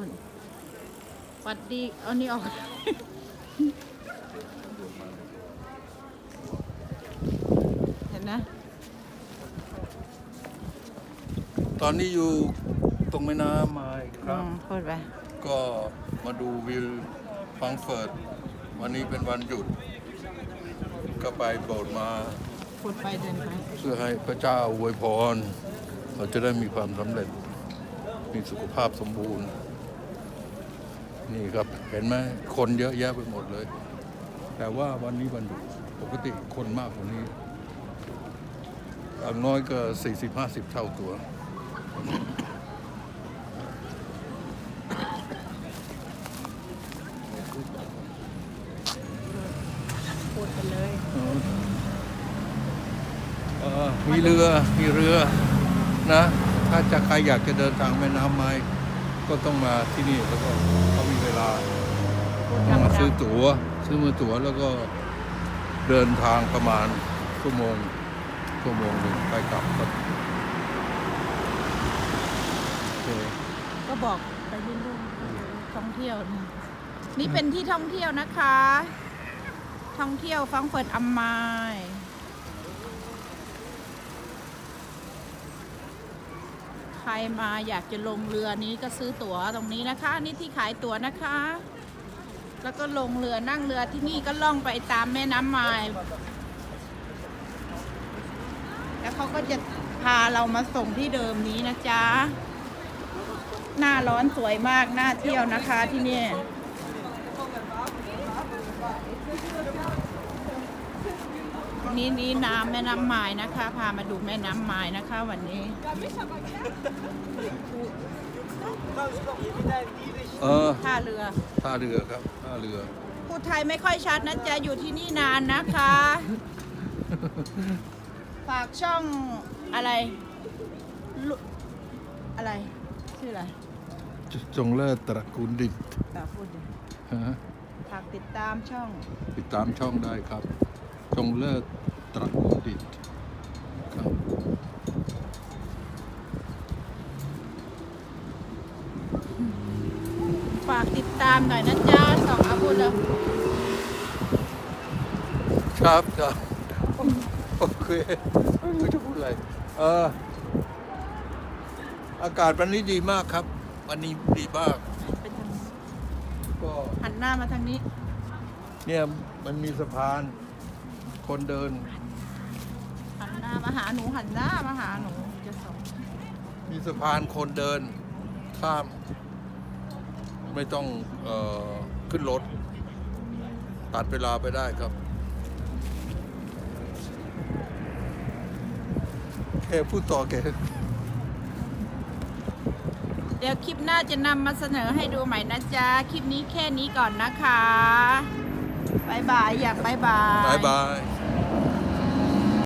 พูดหวัดดีเอานี่ออกเห็นนะ ตอนนี้อยู่ตรงแม่น้ำไม้คอืรับ มพูดไป ก็มาดูวิวฟังก์เฟิร์ตวันนี้เป็นวันหยุด ก็ไปโบสถ์มา พูดไปเดินไปเพื่อให้พระเจ้าอวยพร เราจะได้มีความสำเร็จ มีสุขภาพสมบูรณ์ นี่ครับเห็นไหมคนเยอะแยะไปหมดเลย แต่ว่าวันนี้วันหยุดปกติคนมากกว่านี้อย่างน้อยก็40-50เท่าตัว พูดไปเลยเอ่อมีเรือ มีเรือนะ ถ้าจะใครอยากจะเดินทางแม่น้ำไม้ก็ต้องมาที่นี่แล้วก็เขามีเว ลาพูดต้องมาดัซื้องตั๋ว ซื้อมือตั๋วแล้วก็เดินทางประมาณชั่วโมงชั่วโมงหนึ่งไปกลับครับโอเคๆก็บอกไปเรื่อยๆท่องเที่ยวนะนี่เป็นที่ท่องเที่ยวนะคะ ท่องเที่ยวฟังเฟิร์ตอัมมาย ใค รมาอยากจะลงเรือนี้ก็ซื้อตั๋วตรงนี้นะคะ นี่ที่ขายตั๋วนะคะ แล้วก็ลงเรือนั่งเรือที่นี่ก็ล่องไปตามแม่น้ำไมายแล้วเขาก็จะพาเรามาส่งที่เดิมนี้นะจ๊ะ หน้าร้อนสวยมากน่าเที่ยวนะคะที่นี่ นี่นี่น้ำแม่น้ำไม้นะคะ พามาดูแม่น้ำไม้นะคะ วันนี้ เออท่าเรือ ท่าเรือครับท่าเรือ พูดไทยไม่ค่อยชัดนะจ๊ะอยู่ที่นี่นานนะคะ ฝากช่องอะไรลุอะไรชื่ออะไรจงเลิศตระกูลดิตฝากพูดดิฮะฝากติดตามช่อง ติดตามช่องได้ครับ จงเลิศ ตระกูลดิตครับฝากติดตามหน่อยนะจ๊ะสองอาพูดแล้วครับครับโอเคไม่รู้จะพูดอะไรเอออากาศวันนี้ดีมากครับ วันนี้ดีมากไปทางนี้ก็หันหน้ามาทางนี้ เนี่ยมันมีสะพาน คนเดิน หันหน้ามาหาหนูหันหน้ามาหาหนูจะส่งมีสะพานคนเดิน ข้าม ไม่ต้องเออขึ้นรถ ตัดเวลาไปได้ครับแค่พูดต่อแกเดี๋ยวคลิปหน้าจะนำมาเสนอให้ดูใหม่นะจ๊ะ คลิปนี้แค่นี้ก่อนนะคะ บายบายอยากบายบาย บายบาย